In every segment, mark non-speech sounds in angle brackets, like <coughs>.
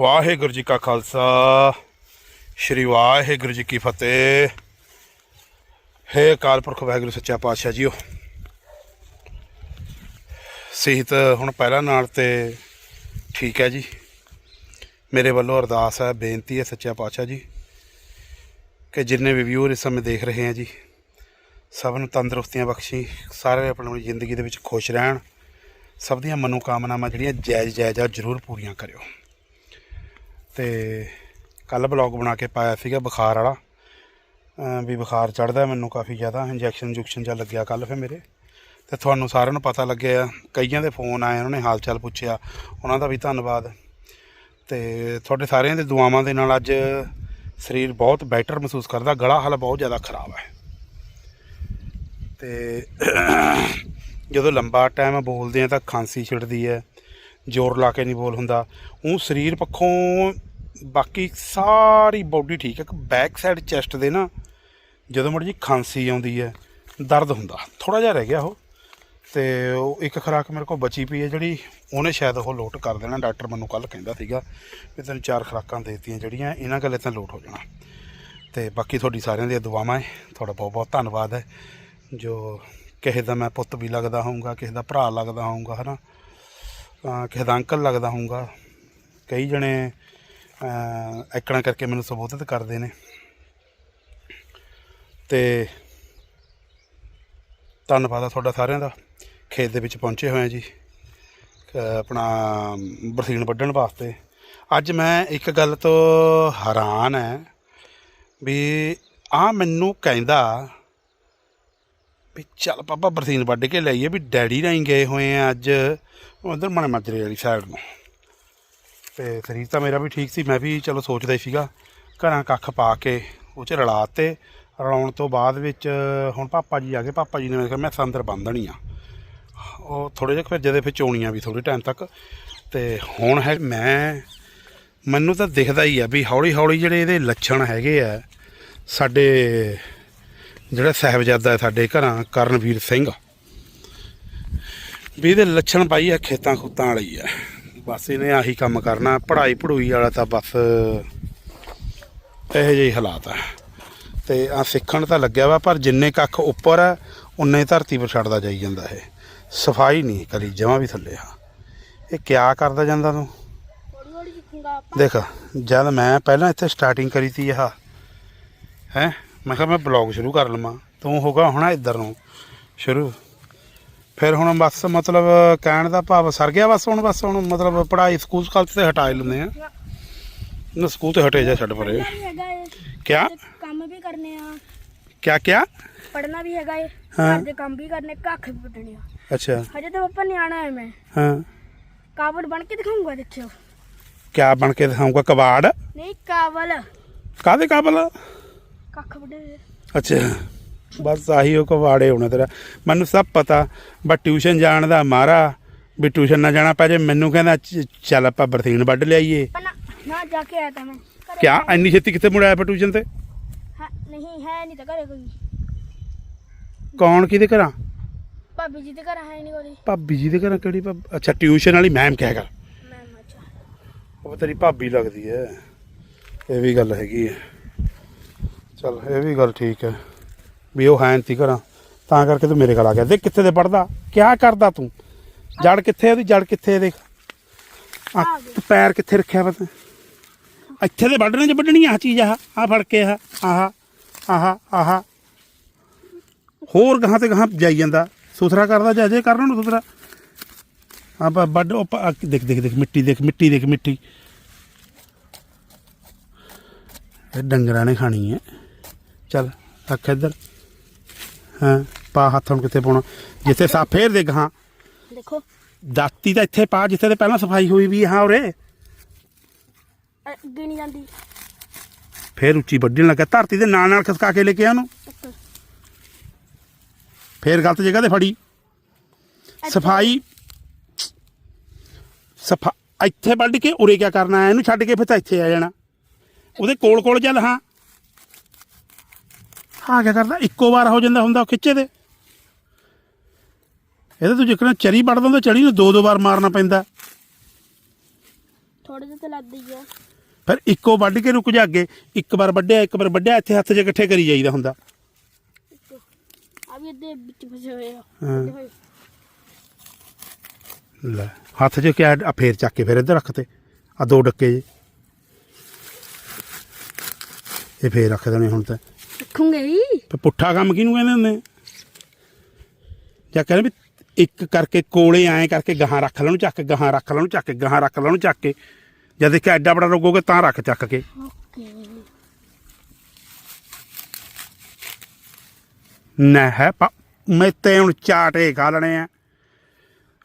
ਵਾਹਿਗੁਰੂ ਜੀ ਕਾ ਖਾਲਸਾ, ਸ੍ਰੀ ਵਾਹਿਗੁਰੂ ਜੀ ਕੀ ਫਤਿਹ। ਹੈ ਅਕਾਲ ਪੁਰਖ ਵਾਹਿਗੁਰੂ, ਸੱਚਾ ਪਾਤਸ਼ਾਹ ਜੀਓ। ਸਿਹਤ ਹੁਣ ਪਹਿਲਾਂ ਨਾਲ ਤੇ ਠੀਕ ਹੈ ਜੀ। ਮੇਰੇ ਵੱਲੋਂ ਅਰਦਾਸ ਹੈ, ਬੇਨਤੀ ਹੈ ਸੱਚਾ ਪਾਤਸ਼ਾਹ ਜੀ, ਕਿ ਜਿੰਨੇ ਵੀ ਵਿਊਅਰ ਇਸ ਸਮੇਂ ਦੇਖ ਰਹੇ ਹੈ ਜੀ, ਸਭ ਨੂੰ ਤੰਦਰੁਸਤੀਆਂ ਬਖਸ਼ੀ, ਸਾਰੇ ਆਪਣੀ ਆਪਣੀ ਜ਼ਿੰਦਗੀ ਦੇ ਵਿੱਚ ਖੁਸ਼ ਰਹਿਣ, ਸਭ ਦੀਆਂ ਮਨੋਕਾਮਨਾਵਾਂ ਜਿਹੜੀਆਂ ਜਾਇਜ਼ ਜਾਇਜ਼ ਆ ਜ਼ਰੂਰ ਪੂਰੀਆਂ ਕਰਿਓ। ਤੇ ਕੱਲ ਬਲੌਗ ਬਣਾ ਕੇ ਪਾਇਆ ਸੀਗਾ ਬੁਖਾਰ ਵਾਲਾ। ਵੀ ਬੁਖਾਰ ਚੜਦਾ ਮੈਨੂੰ ਕਾਫੀ ਜ਼ਿਆਦਾ ਇੰਜੈਕਸ਼ਨ ਇੰਜੈਕਸ਼ਨ ਜਾਂ ਲੱਗਿਆ ਕੱਲ ਫਿਰ ਮੇਰੇ। ਤੇ ਤੁਹਾਨੂੰ ਸਾਰਿਆਂ ਨੂੰ ਪਤਾ ਲੱਗਿਆ, ਕਈਆਂ ਦੇ ਫੋਨ ਆਏ, ਉਹਨਾਂ ਨੇ ਹਾਲ ਚਾਲ ਪੁੱਛਿਆ, ਉਹਨਾਂ ਦਾ ਵੀ ਧੰਨਵਾਦ। ਤੇ ਤੁਹਾਡੇ ਸਾਰਿਆਂ ਦੇ ਦੁਆਵਾਂ ਦੇ ਨਾਲ ਅੱਜ ਸਰੀਰ ਬਹੁਤ ਬੈਟਰ ਮਹਿਸੂਸ ਕਰਦਾ, ਗਲਾ ਹਾਲ ਬਹੁਤ ਜ਼ਿਆਦਾ ਖਰਾਬ ਹੈ। ਤੇ <coughs> ਜਦੋਂ ਲੰਬਾ ਟਾਈਮ ਬੋਲਦੇ ਆ ਤਾਂ ਖਾਂਸੀ ਛਿੜਦੀ ਹੈ, ਜ਼ੋਰ ਲਾ ਕੇ ਨਹੀਂ ਬੋਲ ਹੁੰਦਾ। ਉਹ ਸਰੀਰ ਪੱਖੋਂ ਬਾਕੀ ਸਾਰੀ ਬਾਡੀ ਠੀਕ ਹੈ, ਇੱਕ ਬੈਕ ਸਾਈਡ ਚੈਸਟ ਦੇ ਨਾ, ਜਦੋਂ ਮੜ ਜੀ ਖਾਂਸੀ ਆਉਂਦੀ ਹੈ, ਦਰਦ ਹੁੰਦਾ। ਥੋੜਾ ਜਿਹਾ ਰਹਿ ਗਿਆ ਉਹ, ਤੇ ਉਹ ਇੱਕ ਖੁਰਾਕ ਮੇਰੇ ਕੋਲ ਬਚੀ ਪਈ ਹੈ ਜਿਹੜੀ, ਉਹਨੇ ਸ਼ਾਇਦ ਉਹ ਲੋਟ ਕਰ ਦੇਣਾ। ਡਾਕਟਰ ਮੈਨੂੰ ਕੱਲ ਕਹਿੰਦਾ ਸੀਗਾ ਵੀ ਤੈਨੂੰ ਚਾਰ ਖੁਰਾਕਾਂ ਦੇ ਦਿੱਤੀਆਂ ਜਿਹੜੀਆਂ, ਇਹਨਾਂ ਗੱਲੇ ਤਾਂ ਲੋਟ ਹੋ ਜਾਣਾ। ਤੇ ਬਾਕੀ ਤੁਹਾਡੀ ਸਾਰਿਆਂ ਦੀਆਂ ਦੁਆਵਾਂ ਹੈ ਤੁਹਾਡਾ ਬਹੁਤ ਬਹੁਤ ਧੰਨਵਾਦ ਹੈ ਜੋ ਕਿਸੇ ਦਾ ਮੈਂ ਪੁੱਤ ਵੀ ਲੱਗਦਾ ਹੋਊਗਾ, ਕਿਸੇ ਦਾ ਭਰਾ ਲੱਗਦਾ ਹੋਊਗਾ, ਹਨਾ? ਅਹ ਕਿਸੇ ਦਾ ਅੰਕਲ ਲੱਗਦਾ ਹੋਊਗਾ। ਕਈ ਜਣੇ ਐਕਣਾ ਕਰਕੇ ਮੈਨੂੰ ਸੰਬੋਧਿਤ ਕਰਦੇ ਨੇ। ਤੇ ਧੰਨਵਾਦ ਆ ਤੁਹਾਡਾ ਸਾਰਿਆਂ ਦਾ। ਖੇਤ ਦੇ ਵਿੱਚ ਪਹੁੰਚੇ ਹੋਏ ਆ ਜੀ। ਆਪਣਾ ਬਰਸੀਨ ਵੱਢਣ ਵਾਸਤੇ। ਅੱਜ ਮੈਂ ਇੱਕ ਗੱਲ ਤੋਂ ਹੈਰਾਨ ਹੈ ਵੀ ਆ ਮੈਨੂੰ ਕਹਿੰਦਾ ਵੀ ਚੱਲ ਪਾਪਾ ਬਰਸੀਨ ਵੱਢ ਕੇ ਲਈਏ ਵੀ ਡੈਡੀ ਨਾਲ ਹੀ ਗਏ ਹੋਏ ਆ ਅੱਜ। ਉਧਰ ਮਣੇ ਮਾਜਰੇ ਵਾਲੀ ਸਾਈਡ ਨੂੰ। ਤੇ ਸਰੀਰ ਤਾਂ ਮੇਰਾ ਵੀ ਠੀਕ ਸੀ, ਮੈਂ ਵੀ ਚਲੋ ਸੋਚਦਾ ਹੀ ਸੀਗਾ। ਘਰਾਂ ਕੱਖ ਪਾ ਕੇ ਉਹ ਚ ਰਲਾ ਤੇ ਰਲਾਉਣ ਤੋਂ ਬਾਅਦ ਵਿੱਚ ਹੁਣ ਪਾਪਾ ਜੀ ਆ ਗਏ, ਪਾਪਾ ਜੀ ਨੇ ਕਿਹਾ ਮੈਂ ਸੰਦਰ ਬੰਦਣੀ ਆ। ਉਹ ਥੋੜੇ ਜਿਹਾ ਫਿਰ ਜਦੇ ਫਿਰ ਚੋਣੀਆਂ ਵੀ ਥੋੜੇ ਟਾਈਮ ਤੱਕ। ਤੇ ਹੁਣ ਹੈ ਮੈਂ, ਮੈਨੂੰ ਤਾਂ ਦਿਖਦਾ ਹੀ ਆ ਵੀ ਹੌਲੀ ਹੌਲੀ ਜਿਹੜੇ ਇਹਦੇ ਲੱਛਣ ਹੈਗੇ ਆ, ਸਾਡੇ ਜਿਹੜਾ ਸਾਹਿਬਜ਼ਾਦਾ ਸਾਡੇ ਘਰਾਂ ਕਰਨਵੀਰ ਸਿੰਘ, ਵੀ ਇਹਦੇ ਲੱਛਣ ਪਾਈ ਆ ਖੇਤਾਂ ਖੁੱਤਾਂ ਵਾਲੀ ਆ। ਬਸ ਇਹਨੇ ਆਹੀ ਕੰਮ ਕਰਨਾ, ਪੜ੍ਹਾਈ ਪੜੂਈ ਵਾਲਾ ਤਾਂ ਬਸ ਇਹੋ ਜਿਹੇ ਹਾਲਾਤ ਆ। ਤੇ ਆ ਸਿੱਖਣ ਤਾਂ ਲੱਗਿਆ ਵਾ, ਪਰ ਜਿੰਨੇ ਕੱਖ ਉੱਪਰ ਆ, ਉਨੇ ਧਰਤੀ ਪਰ ਛੱਡਦਾ ਜਾਈ ਜਾਂਦਾ ਇਹ। ਸਫ਼ਾਈ ਨਹੀਂ ਕਰੀ, ਜਮਾਂ ਵੀ ਥੱਲੇ ਆ। ਇਹ ਕਿਆ ਕਰਦਾ ਜਾਂਦਾ ਤੂੰ? ਦੇਖ, ਜਦ ਮੈਂ ਪਹਿਲਾਂ ਇੱਥੇ ਸਟਾਰਟਿੰਗ ਕਰੀ ਤੀ ਆਹ, ਹੈ? ਮੈਂ ਕਿਹਾ ਮੈਂ ਬਲੌਗ ਸ਼ੁਰੂ ਕਰ ਲਵਾਂ। ਤੂੰ ਹੋਗਾ ਹੁਣ ਇੱਧਰ ਨੂੰ। ਸ਼ੁਰੂ। ਫਿਰ ਹੁਣ ਬਸ ਮਤਲਬ ਕਹਿਣ ਦਾ ਭਾਵ ਸਰ ਗਿਆ ਬਸ ਹੁਣ ਬਸ ਹੁਣ ਮਤਲਬ ਪੜ੍ਹਾਈ ਸਕੂਲ ਸਕਾਲ ਤੇ ਹਟਾ ਲੈਂਦੇ ਆ। ਨਾ ਸਕੂਲ ਤੇ ਹਟੇ ਜਾ ਛੱਡ ਪਰੇ। ਕਿਆ? ਕੰਮ ਵੀ ਕਰਨੇ ਆ। ਕਿਆ ਕਿਆ? ਪੜਨਾ ਵੀ ਹੈਗਾ ਏ। ਹਾਂ। ਘਰ ਦੇ ਕੰਮ ਵੀ ਕਰਨੇ ਕੱਖ ਵੀ ਪਟਣੇ ਆ। ਅੱਛਾ। ਹਜੇ ਤਾਂ ਪਾਪਾ ਨਿਆਣਾ ਹੈ ਮੈਂ। ਹਾਂ। ਕਾਬਲ ਬਣ ਕੇ ਦਿਖਾਉਂਗਾ ਦੇਖਿਓ ਕਿਆ ਬਣ ਕੇ ਦਿਖਾਊਗਾ? ਕਬਾੜ? ਨਹੀਂ ਕਾਬਲ ਕਾਦੇ ਕਾਬਲ ਕੱਖ ਵੱਡੇ ਅੱਛਾ। ਬਸ ਆਹੀ ਉਹ ਕਵਾੜੇ ਹੋਣਾ ਤੇਰਾ। ਮੈਨੂੰ ਸਭ ਪਤਾ ਬਟ ਟਿਊਸ਼ਨ ਜਾਣ ਦਾ ਮਾਰਾ ਵੀ ਟਿਊਸ਼ਨ ਨਾ ਜਾਣਾ ਪੈ ਜੇ ਮੈਨੂੰ ਕਹਿੰਦਾ ਚ- ਚੱਲ ਆਪਾਂ ਬਰਸੀਨ ਵੱਢ ਲਿਆਈਏ। ਨਾ ਨਾ ਜਾ ਕੇ ਆਇਆ ਤਾਂ ਮੈਂ। ਘਰੇ ਕਿਆ ਇੰਨੀ ਛੇਤੀ ਕਿੱਥੇ ਮੁੜਿਆ ਪਿਆ ਟਿਊਸ਼ਨ ਤੇ? ਹੈ ਨਹੀਂ ਹੈ ਨਹੀਂ ਤਾਂ ਘਰੇ ਕੋਈ। ਕੌਣ ਕਿਹਦੇ ਘਰਾਂ? ਭਾਬੀ ਜੀ ਦੇ ਘਰ ਹੈ ਨਹੀਂ ਕੋਈ। ਭਾਬੀ ਜੀ ਦੇ ਘਰਾਂ ਕਿਹੜੀ ਭਾਬ- ਅੱਛਾ ਟਿਊਸ਼ਨ ਵਾਲੀ ਮੈਮ ਕਹਿ ਕਰ ਮੈਂ ਅੱਛਾ। ਉਹ ਤੇਰੀ ਭਾਬੀ ਲੱਗਦੀ ਹੈ। ਇਹ ਵੀ ਗੱਲ ਹੈਗੀ ਹੈ। ਚੱਲ ਇਹ ਵੀ ਗੱਲ ਠੀਕ ਹੈ। ਵੀ ਉਹ ਹੈ ਤੀ ਘਰਾਂ ਤਾਂ ਕਰਕੇ ਤੂੰ ਮੇਰੇ ਕੋਲ ਆ ਗਿਆ। ਦੇਖ ਕਿੱਥੇ ਦੇ ਪੜਦਾ। ਕਿਆ ਕਰਦਾ ਤੂੰ? ਜੜ ਕਿੱਥੇ ਆ ਉਹਦੀ? ਜੜ ਕਿੱਥੇ ਆ ਦੇਖ। ਆ ਆ ਪੈਰ ਕਿੱਥੇ ਰੱਖਿਆ ਵਾ ਤੂੰ? ਇੱਥੇ ਦੇ ਵੱਢਣੇ ਚ ਵੱਢਣੀ ਆ ਚੀਜ਼ ਆਹ ਆ ਫੜ ਕੇ ਆਹ ਆਹ ਆਹ ਆਹ। ਹੋਰ ਗਾਹਾਂ ਤੇ ਗਾਹਾਂ ਜਾਈ ਜਾਂਦਾ। ਸੁਥਰਾ ਕਰਦਾ ਜਾ ਜੇ ਕਰਨਾ ਨੂੰ ਸੁਥਰਾ। ਆਪਾਂ ਵੱਡ ਆ ਦੇਖ ਦੇਖ ਦੇਖ ਮਿੱਟੀ ਦੇਖ ਮਿੱਟੀ ਦੇਖ ਮਿੱਟੀ। ਇਹ ਡੰਗਰਾਂ ਨੇ ਖਾਣੀ ਹੈ ਚੱਲ ਰੱਖ ਇੱਧਰ। ਹਾਂ ਪਾ ਹੱਥ ਹੁਣ ਕਿੱਥੇ ਪਾਉਣਾ। ਜਿੱਥੇ ਸਾ ਫੇਰ ਦੇ ਗਾਹਾਂ ਦੇਖੋ। ਦਾਤੀ ਤਾਂ ਇੱਥੇ ਪਾ ਜਿੱਥੇ ਤੇ ਪਹਿਲਾਂ ਸਫ਼ਾਈ ਹੋਈ ਵੀ ਹਾਂ ਉਰੇ। ਨਹੀਂ ਜਾਂਦੀ। ਫੇਰ ਉੱਚੀ ਵੱਢਣ ਲੱਗਾ। ਧਰਤੀ ਦੇ ਨਾਲ ਨਾਲ ਖਸਕਾ ਕੇ ਲੈ ਕੇ ਆ ਉਹਨੂੰ। ਫੇਰ ਗਲਤ ਜਗ੍ਹਾ ਤੇ ਫੜੀ। ਸਫ਼ਾਈ। ਸਫਾ ਇੱਥੇ ਵੱਢ ਕੇ ਉਰੇ ਕਿਆ ਕਰਨਾ ਹੈ? ਇਹਨੂੰ ਛੱਡ ਕੇ ਫਿਰ ਤਾਂ ਇੱਥੇ ਆ ਜਾਣਾ। ਉਹਦੇ ਕੋਲ ਕੋਲ ਚੱਲ ਹਾਂ। ਹਾਂ ਕਿਆ ਕਰਦਾ ਇੱਕੋ ਵਾਰ ਹੋ ਜਾਂਦਾ ਹੁੰਦਾ ਉਹ ਖਿੱਚੇ ਦੇ ਇਹਦੇ ਤੂੰ ਜਿਕਣਾ ਚਰੀ ਵੱਢ ਦਿੰਦਾ ਚੜੀ ਨੂੰ ਦੋ ਦੋ ਵਾਰ ਮਾਰਨਾ ਪੈਂਦਾ। ਥੋੜੇ ਜਿਹੇ ਤੇ ਲੱਗਦੀ ਆ। ਫਿਰ ਇੱਕੋ ਵੱਢ ਕੇ ਰੁਕ ਜਾ ਅੱਗੇ। ਇੱਕ ਵਾਰ ਵੱਢਿਆ ਇੱਕ ਵਾਰ ਵੱਢਿਆ ਇੱਥੇ ਹੱਥ 'ਚ ਇਕੱਠੇ ਕਰੀ ਜਾਈਦਾ ਹੁੰਦਾ। ਆ ਵੀ ਇਹਦੇ ਵਿੱਚ ਫਸੇ ਹੋਏ ਆ। ਹਾਂ। ਫਸੇ ਹੋਏ। ਲੈ ਹੱਥ 'ਚ ਕਿਆ ਆ ਫੇਰ ਚੱਕ ਕੇ ਫਿਰ ਇੱਧਰ ਰੱਖ ਤੇ। ਆ ਦੋ ਡੱਕੇ ਜੇ। ਇਹ ਫੇਰ ਰੱਖ ਦੇਣੇ ਹੁਣ ਤਾਂ। ਰੱਖੂਗੇ ਹੀ ਤੇ ਪੁੱਠਾ ਕੰਮ ਕਿਹਨੂੰ ਕਹਿੰਦੇ ਹੁੰਦੇ? ਜਾਂ ਕਹਿੰਦੇ ਵੀ ਇੱਕ ਕਰਕੇ ਕੋਲੇ ਐਂ ਕਰਕੇ ਗਾਹਾਂ ਰੱਖ ਲੈਣ ਚੱਕ ਕੇ ਗਾਹਾਂ ਰੱਖ ਲੈਣ ਚੱਕ ਕੇ ਗਾਹਾਂ ਰੱਖ ਲੈਣ ਚੱਕ ਕੇ। ਜਦ ਦੇਖਿਆ ਐਡਾ ਬੜਾ ਰੋਗੋਗੇ ਤਾਂ ਰੱਖ ਚੱਕ ਕੇ। ਓਕੇ। ਨਾ ਹੈ ਪਾ ਮੈਂ ਤੇ ਹੁਣ ਚਾਟੇ ਖਾ ਲੈਣੇ ਆ।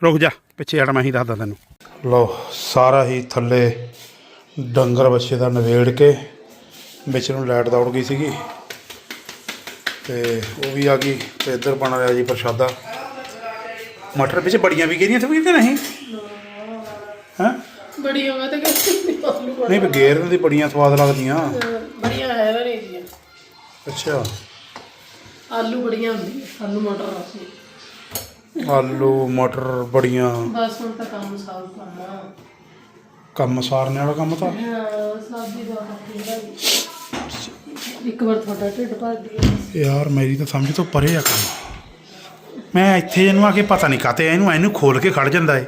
ਰੁਕ ਜਾ ਪਿੱਛੇ ਹਟ ਮੈਂ ਹੀ ਦੱਸਦਾ ਤੈਨੂੰ। ਲੋ ਸਾਰਾ ਹੀ ਥੱਲੇ ਡੰਗਰ ਬੱਚੇ ਦਾ ਨਵੇੜ ਕੇ ਵਿੱਚ ਨੂੰ ਲਾਈਟ ਦੌੜ ਗਈ ਸੀਗੀ। ਤੇ ਉਹ ਵੀ ਆ ਗਈ ਤੇ ਇੱਧਰ ਬਣ ਰਿਹਾ ਜੀ ਪ੍ਰਸ਼ਾਦਾ। ਮਟਰ ਵਿੱਚ ਬੜੀਆਂ ਵੀ ਗਈਆਂ ਸੀ ਕਿ ਨਹੀਂ? ਹਾਂ? ਬੜੀ ਹੋਵੇ ਤਾਂ ਕਹਿੰਦੀ ਆਲੂ ਨਹੀਂ ਵੀ ਗੇਰ ਦੀ ਬੜੀਆਂ ਸਵਾਦ ਲੱਗਦੀਆਂ। ਬੜੀਆਂ ਹੈ ਜੀ। ਅੱਛਾ। ਆਲੂ ਬੜੀਆਂ ਹੁੰਦੀਆਂ ਆਲੂ ਮਟਰ ਆਲੂ ਮਟਰ ਬੜੀਆਂ। ਬਸ ਹੁਣ ਤਾਂ ਕੰਮ ਕਰਨਾ ਕੰਮ ਸਾਰਨੇ ਵਾਲਾ ਕੰਮ ਤਾਂ। ਹਾਂ ਸਾਦੀ ਦਾ ਰੱਖੀਦਾ ਇੱਕ ਵਾਰ ਤੁਹਾਡਾ ਢਿੱਡ ਭਰ ਗਿਆ। ਯਾਰ ਮੇਰੀ ਤਾਂ ਸਮਝ ਤੋਂ ਪਰੇ ਆ ਕੰਮ। ਮੈਂ ਇੱਥੇ ਇਹਨੂੰ ਆ ਕੇ ਪਤਾ ਨਹੀਂ ਕਾਤੇ ਇਹਨੂੰ ਇਹਨੂੰ ਖੋਲ ਕੇ ਖੜ ਜਾਂਦਾ ਏ।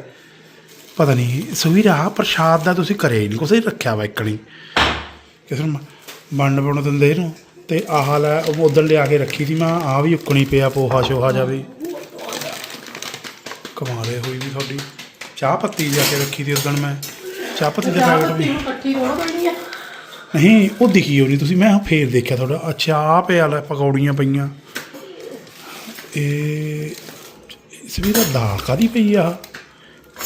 ਪਤਾ ਨਹੀਂ ਸੁਵੀਰਾ ਪ੍ਰਸ਼ਾਦ ਦਾ ਤੁਸੀਂ ਕਰੇ ਨਹੀਂ ਕੁਛ ਰੱਖਿਆ ਵਾ ਇੱਕਣੀ ਕਿਸੇ ਨੂੰ ਵੰਡ ਬਣ ਦਿੰਦੇ ਇਹਨੂੰ ਤੇ ਆਹ ਲੈ ਉਹ ਉਦੋਂ ਲਿਆ ਕੇ ਰੱਖੀ ਸੀ ਮੈਂ ਆ ਵੀ ਉੱਕਣੀ ਪਿਆ ਪੋਹਾ ਸ਼ੋਹਾ ਜਾ ਵੀ। ਕਮਾਲੇ ਹੋਈ ਵੀ ਤੁਹਾਡੀ। ਚਾਹ ਪੱਤੀ ਜਾ ਕੇ ਰੱਖੀ ਸੀ ਉਦੋਂ ਮੈਂ। ਚਾਹ ਪੱਤੀ ਦੇ ਪੈਕਟ ਵੀ। ਇਕੱਠੀ ਰੋਣ ਬਣੀ ਆ। ਨਹੀਂ ਉਹ ਦਿਖੀ ਹੋਣੀ ਤੁਸੀਂ। ਮੈਂ ਫੇਰ ਦੇਖਿਆ ਤੁਹਾਡਾ। ਅੱਛਾ ਆ ਪਿਆ ਲੈ ਪਕੌੜੀਆਂ ਪਈਆਂ। ਇਹ ਇਸ ਵੀ ਦਾ ਦਾਲ ਕਾਦੀ ਪਈ ਆ?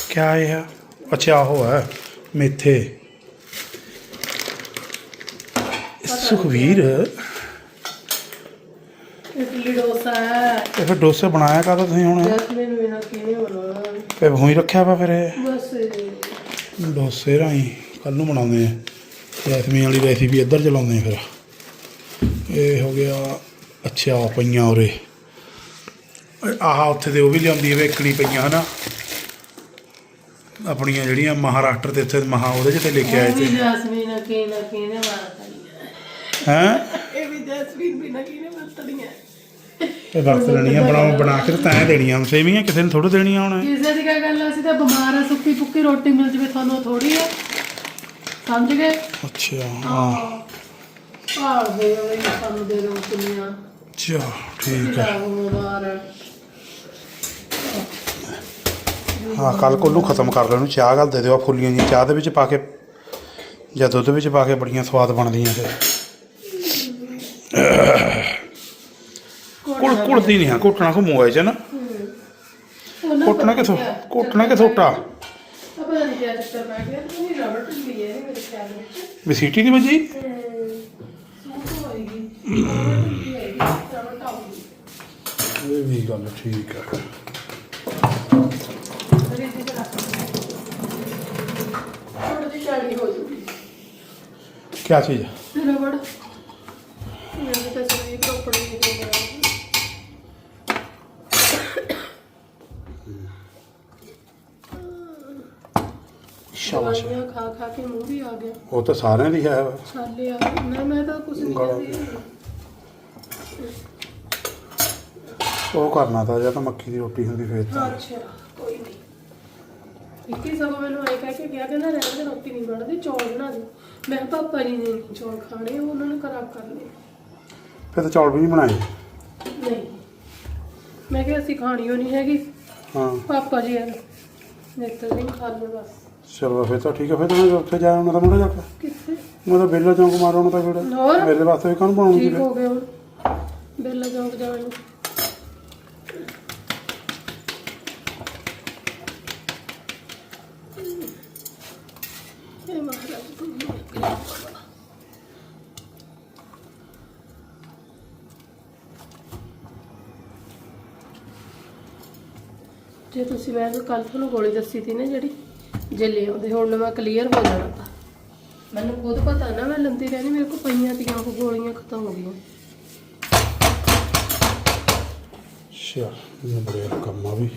ਕਿਆ ਇਹ ਆ? ਅੱਛਾ ਉਹ ਹੈ ਮੇਥੇ। ਸੁਖਵੀਰ। ਇਡਲੀ ਡੋਸਾ ਇਹ ਫਿਰ ਡੋਸੇ ਬਣਾਇਆ ਕਾਹਦਾ ਤੁਸੀਂ ਹੁਣ? ਜੈਸਮੀਨ ਬਿਨਾ ਕਿਵੇਂ ਬਣਾਉਣਾ ਰੱਖਿਆ ਵਾ ਫਿਰ ਬਸ। ਡੋਸੇ ਰਾਹੀਂ ਕੱਲ ਨੂੰ ਬਣਾਉਂਦੇ ਆ। ਜੈਸਮੀਨ ਵਾਲੀ ਰੈਸਿਪੀ ਇੱਧਰ ਚਲਾਉਂਦੇ ਆ ਫਿਰ। ਇਹ ਹੋ ਗਿਆ ਅੱਛਾ ਪਈਆਂ ਉਰੇ। ਆਹ ਉੱਥੇ ਦੇ ਉਹ ਵੀ ਲਿਆਉਂਦੀ ਹੈ ਵੇਕਣੀ ਪਈਆਂ ਹਨਾ? ਆਪਣੀਆਂ ਜਿਹੜੀਆਂ ਮਹਾਰਾਸ਼ਟਰ ਦੇ ਉੱਥੇ ਮਹਾ ਉਹਦੇ 'ਚ ਤੇ ਲੈ ਕੇ ਆਏ ਇਹ ਵੀ ਸੀ ਜੈਸਮੀਨ ਕਿਨੇ ਕਿਨੇ ਵਰਤਣੀਆਂ। ਹੈ? ਇਹ ਵੀ ਜੈਸਮੀਨ ਵਰਤਣੀਆਂ। ਇਹ ਵਰਤ ਲੈਣੀਆਂ ਬਣਾ ਬਣਾ ਕੇ ਤੇ ਤੈਂ ਦੇਣੀਆਂ। ਸੇਵੀਆਂ ਕਿਸੇ ਨੂੰ ਥੋੜ੍ਹਾ ਦੇਣੀਆਂ ਹੁਣ ਕਿਸੇ ਦੀ ਗੱਲ ਅਸੀਂ ਤਾਂ ਬਿਮਾਰ ਆ ਸੁੱਕੀ ਪੁੱਕੀ ਰੋਟੀ ਮਿਲ ਜਵੇ ਤੁਹਾਨੂੰ ਥੋੜੀ ਆ। ਸਮਝ ਗਏ ਅੱਛਾ ਹਾਂ। ਆ ਦੇ ਵੀ ਸਾਨੂੰ ਦੇ ਦੋ ਕਿੰਨੀਆਂ। ਅੱਛਾ ਠੀਕ ਹੈ। ਕਿਤਾਬ ਬਿਮਾਰ ਆ। ਹਾਂ ਕੱਲ ਕੋਲ ਨੂੰ ਖਤਮ ਕਰ ਲੈਣੂ ਚਾਹ ਗੱਲ ਦੇ ਦਿਓ ਆ ਫੁੱਲੀਆਂ ਜੀ ਚਾਹ ਦੇ ਵਿੱਚ ਪਾ ਕੇ ਜਾਂ ਦੁੱਧ ਵਿੱਚ ਪਾ ਕੇ ਬੜੀਆਂ ਸਵਾਦ ਬਣਦੀਆਂ ਫਿਰ ਕੁਲ ਕੁਲਦੀ ਨਹੀਂ ਹਾਂ ਘੁੱਟਣਾ ਕੋ ਮੋਏ ਚ ਨਾ। ਘੁੱਟਣਾ ਕਿਥੋਂ ਘੁੱਟਣਾ ਕਿ ਥੋਟਾ ਆ ਪਤਾ ਨਹੀਂ ਕਿਆ ਚੱਕਰ ਪੈ ਗਿਆ ਤੁਸੀਂ ਰਬੜ ਢਿੱਲੀ ਹੈ ਮੇਰੇ ਖਿਆਲ ਵਿੱਚ। ਵੀ ਸੀਟੀ ਦੀ ਵੱਜੀ? ਸੂਟ ਹੋਏਗੀ ਰਬੜ ਢਿੱਲੀ ਹੈਗੀ ਰਬੜ ਟਾਉਗੀ ਇਹ ਵੀ ਗੱਲ ਠੀਕ ਹੈ ਅਰੇ ਇੱਥੇ ਤੇ ਰੱਖ ਥੋੜੀ ਜਿਹੀ ਚਾਲੀ ਹੋ ਜੂਗੀ। ਕੀ ਚੀਜ਼ ਰਬੜ। ਤਾਂ ਨਹੀਂ ਹੋ ਗਿਆ ਸ਼ਾਬਾਸ਼ ਦਵਾਈਆਂ ਖਾ ਖਾ ਕੇ ਮੂੰਹ ਵੀ ਆ ਗਿਆ। ਉਹ ਤਾਂ ਸਾਰਿਆਂ ਦੀ ਹੈ। ਛਾਲੇ ਆ। ਗਏ। ਨਾ ਮੈਂ ਤਾਂ ਕੁਝ ਨਹੀਂ ਗਲਾ। ਉਹ ਕਰਨਾ ਤਾਂ ਜਾਂ ਤਾਂ ਮੱਕੀ ਦੀ ਰੋਟੀ ਹੁੰਦੀ ਫੇਰ ਤਾਂ। ਅੱਛਾ ਕੋਈ ਨਹੀਂ। ਇੱਕੀ ਸਗੋਂ ਮੈਨੂੰ ਆਏ ਕਹਿ ਕੇ ਗਿਆ ਕਹਿੰਦਾ ਰਹਿਣ ਦੇ ਰੋਟੀ ਨਹੀਂ ਬਣਦੀ ਚੌਲ ਬਣਾ ਦੇ। ਮੈਂ ਕਿਹਾ ਪਾਪਾ ਜੀ ਨੇ ਨਹੀਂ ਚੌਲ ਖਾਣੇ ਉਹ ਉਹਨਾਂ ਨੇ ਖਰਾਬ ਕਰ ਲਏ। ਫਿਰ ਤਾਂ ਚੌਲ ਵੀ ਨਹੀਂ ਬਣਾਏ? ਨਹੀਂ। ਮੈਂ ਕਿਹਾ ਅਸੀਂ ਖਾਣੀ ਓ ਨਹੀਂ ਹੈਗੀ। ਹਾਂ। ਪਾਪਾ ਜੀ ਯਾਰ ਨੇਤਰ ਸਿੰਘ ਖਾ ਲਓ ਬਸ। ਚਲੋ ਫਿਰ ਤਾਂ ਠੀਕ ਹੈ ਫਿਰ ਤਾਂ ਮੈਂ ਉੱਥੇ ਜਾ ਆਉਣਾ ਤਾਂ ਮੁੰਡਾ ਜਾ ਕਿੱਥੇ? ਮੈਂ ਤਾਂ ਬੇਲਾ ਚੌਂਕ ਮਾਰਉਣਾ ਤਾਂ ਹੋਰ? ਫਿਰ। ਮੇਰੇ ਵਾਸਤੇ ਵੀ ਕੌਣ ਬਣਾਉਂਗੀ ਠੀਕ ਹੋ ਗਏ ਹੁਣ। ਬੇਲਾ ਚੌਂਕ ਜਾਣ ਨੂੰ। ਇਹ ਮਹਾਰਾਜ ਤੂੰ ਜੇ ਤੁਸੀਂ ਮੈਂ ਕੱਲ ਤੁਹਾਨੂੰ ਗੋਲੀ ਦੱਸੀ ਸੀ ਨਾ ਜਿਹੜੀ ਜੇ ਲੈ ਹੁਣ ਮੈਂ ਕਲੀਅਰ ਹੋ ਜਾਣਾ ਮੈਨੂੰ ਖੁਦ ਪਤਾ ਨਾ, ਮੈਂ ਲੰਦੀ ਰਹਿਣੀ, ਮੇਰੇ ਕੋਲ ਪਈਆਂ ਤੀਆਂ, ਉਹ ਗੋਲੀਆਂ ਖਤਮ ਹੋ ਗਈਆਂ। ਅੱਛਾ ਨੰਬਰ ਇੱਕ ਕੰਮ ਆ ਵੀ।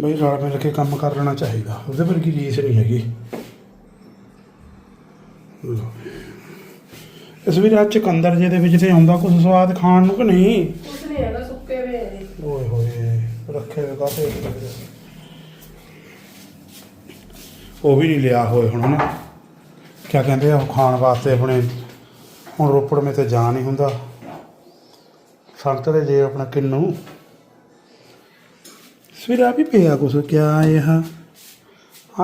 ਬਈ ਰਲ ਮਿਲ ਕੇ ਕੰਮ ਕਰ ਲੈਣਾ ਚਾਹੀਦਾ, ਉਹਦੇ ਪਰ ਕੀ ਰੀਸ ਨਹੀਂ ਹੈਗੀ। ਲੋ ਇਸ ਵੀ ਰਾਤ ਚਕੰਦਰ ਜੇ ਦੇ ਵਿੱਚ ਤੇ ਆਉਂਦਾ ਕੁਝ ਸਵਾਦ ਖਾਣ ਨੂੰ ਕਿ ਨਹੀਂ? ਕੁਛ ਨਹੀਂ ਹੈਗਾ ਸੁੱਕੇ ਵੇ ਨੇ ਓਏ ਹੋਏ ਰੱਖੇ ਹੋਏ ਕਾਫੇ ਉਹ ਵੀ ਨਹੀਂ ਲਿਆ ਹੋਏ ਹੁਣ ਨਾ ਕਿਆ ਕਹਿੰਦੇ ਆ ਉਹ ਖਾਣ ਵਾਸਤੇ ਆਪਣੇ ਹੁਣ ਰੋਪੜ ਮੇ ਤੇ ਜਾ ਨਹੀਂ ਹੁੰਦਾ। ਸੰਤਰੇ ਜੇ ਆਪਣਾ ਕਿੰਨੂ? ਸਵੇਰਾ ਵੀ ਪਿਆ ਕੁਛ ਕਿਆ ਇਹ ਆ?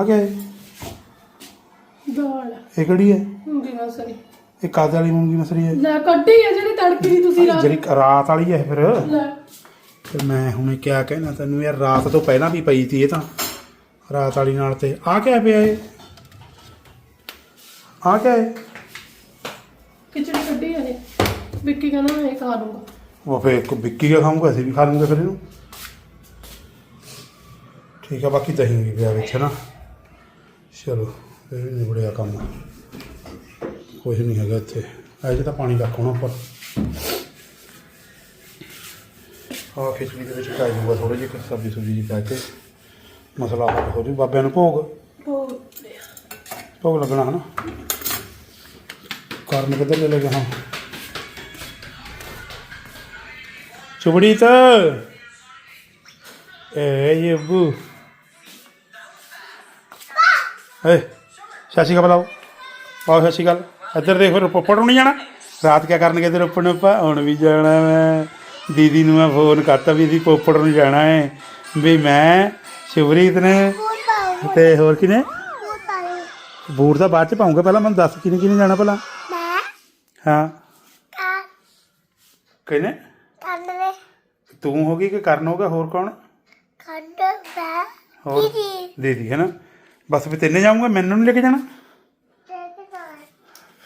ਇਹ? ਦਾਲ। ਇਹ ਕਿਹੜੀ ਹੈ? ਹੁੰਗੀ ਮਸਰੀ ਇਹ ਕਾਦੇ ਵਾਲੀ ਮੂੰਗੀ ਮਸਰੀ ਹੈ? ਲੈ ਕੱਢੀ ਆ ਜਿਹੜੀ ਤੜਕੀ ਦੀ ਤੁਸੀਂ ਰਾਤ ਜਿਹੜੀ ਰਾਤ ਵਾਲੀ ਹੈ ਫਿਰ? ਲੈ। ਤੇ ਮੈਂ ਹੁਣ ਕਿਆ ਕਹਿਣਾ ਤੈਨੂੰ ਯਾਰ ਰਾਤ ਤੋਂ ਪਹਿਲਾਂ ਵੀ ਪਈ ਤੀ ਇਹ ਤਾਂ। ਰਾਤ ਵਾਲੀ ਨਾਲ ਤੇ ਆ ਕਿਆ ਪਿਆ ਇਹ? ਆ ਕਿਆ ਹੈ ਖਿਚੜੀ ਕੱਢੀ ਆ ਇਹ। ਵਿੱਕੀ ਕਹਿੰਦਾ ਮੈਂ ਇਹ ਖਾ ਲੂੰਗਾ ਉਹ ਫੇਰ ਇੱਕ ਵਿੱਕੀ ਦਾ ਖਾਊਂਗਾ ਅਸੀਂ ਵੀ ਖਾ ਲੂੰਗੇ ਫਿਰ ਇਹਨੂੰ। ਠੀਕ ਆ ਬਾਕੀ ਦਹੀਂ ਵੀ ਪਿਆ ਵਿੱਚ ਨਾ? ਚਲੋ ਇਹ ਵੀ ਨਿਬੜਿਆ ਕੰਮ। ਕੁਝ ਨਹੀਂ ਹੈਗਾ ਇੱਥੇ। 'ਚ ਤਾਂ ਪਾਣੀ ਰੱਖਣਾ ਉੱਪਰ। ਆ ਖਿਚੜੀ ਦੇ ਵਿੱਚ ਪਾਈ ਦੂਗਾ ਥੋੜੀ ਜਿਹੀ ਸਬਜ਼ੀ ਸੁਬਜ਼ੀ ਜੀ ਪਾ ਕੇ ਮਸਲਾ ਹੋ ਜੂ ਬਾਬਿਆਂ ਨੂੰ ਭੋਗ? ਉਹ ਭੋਗ ਲੱਗਣਾ ਹਨਾ? ਕਰਨ ਕਿੱਧਰ ਲੈ ਲਗੇ ਹਾਂ ਚੁਬੜੀ ਤਾਂ ਏ ਇਹ ਬੂ ਏ ਸ਼ਾਸ਼ੀ ਕਾ ਬਲਾਓ। ਆਓ ਸ਼ਾਸ਼ੀ ਗੱਲ ਇੱਧਰ ਦੇਖ ਫਿਰ ਪੋਪੜ ਨੂੰ ਨਹੀਂ ਜਾਣਾ? ਰਾਤ ਕਿਆ ਕਰਨਗੇ ਤੇ ਰੋਪੜ ਨੂੰ? ਆਪਾਂ ਹੁਣ ਵੀ ਜਾਣਾ ਮੈਂ ਦੀਦੀ ਨੂੰ ਮੈਂ ਫੋਨ ਕਰਤਾ ਵੀ ਅਸੀਂ ਪੋਪੜ ਨੂੰ ਜਾਣਾ ਹੈ ਵੀ ਮੈਂ ਸ਼ਿਵਰੀਤ ਨੇ ਤੇ ਹੋਰ ਕਿਨੇ ਬੂਟ ਤਾਂ ਬਾਅਦ ਚ ਪਾਉਂਗਾ ਪਹਿਲਾਂ ਮੈਨੂੰ ਦੱਸ ਕਿਨੇ ਕਿਨੇ ਜਾਣਾ ਪਹਿਲਾਂ ਮੈਂ ਹਾਂ। ਕਿਨੇ ਕੰਦਰੇ ਤੂੰ ਹੋਗੀ ਕਿ ਕਰਨ ਹੋਗਾ ਹੋਰ ਕੌਣ? ਖੰਡ ਬੈ ਹੋਰ? ਦੀਦੀ। ਹੈ ਨਾ ਬਸ ਵੀ ਤਿੰਨੇ ਜਾਊਂਗਾ ਮੈਨੂੰ ਨਹੀਂ ਲੈ ਕੇ ਜਾਣਾ?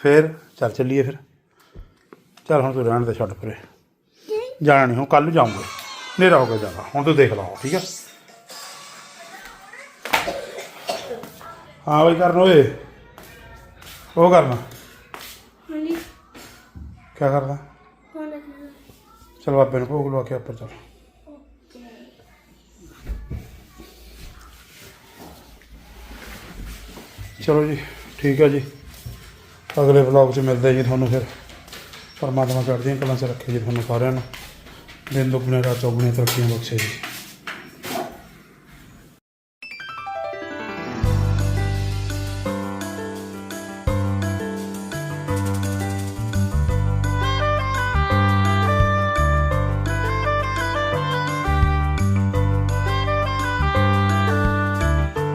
ਫੇਰ ਚੱਲ ਚੱਲੀਏ ਫਿਰ। ਚੱਲ ਹੁਣ ਤੂੰ ਰਹਿਣ ਦੇ ਛੱਡ ਪਰੇ। ਜਾਣਾ ਨਹੀਂ ਹੁਣ ਕੱਲ ਨੂੰ ਜਾਊਂਗਾ। ਹਨੇਰਾ ਹੋ ਗਿਆ ਜ਼ਿਆਦਾ। ਹੁਣ ਤੂੰ ਦੇਖ ਲਾ ਠੀਕ ਆ? ਹਾਂ ਬਈ ਕਰਨ ਓਏ। ਉਹ ਕਰਨਾ। ਮਨੀ ਕੀ ਕਰਦਾ ਚਲ ਬਾਬੇ ਨੂੰ ਭੋਗ ਲਵਾ ਕੇ ਉੱਪਰ ਚੱਲ। ਚਲੋ ਜੀ ਠੀਕ ਹੈ ਜੀ। ਅਗਲੇ ਵਲੌਗ 'ਚ ਮਿਲਦੇ ਜੀ ਤੁਹਾਨੂੰ ਫਿਰ। ਪਰਮਾਤਮਾ ਚੜ੍ਹਦੀਆਂ ਕਲਾਂ 'ਚ ਰੱਖੇ ਜੀ ਤੁਹਾਨੂੰ ਸਾਰਿਆਂ ਨੂੰ। ਦਿਨ ਦੁੱਗਣੇ, ਰਾਤ ਚੌਗੁਣੇ ਤਰੱਕੀਆਂ ਬਖਸ਼ੇ ਜੀ।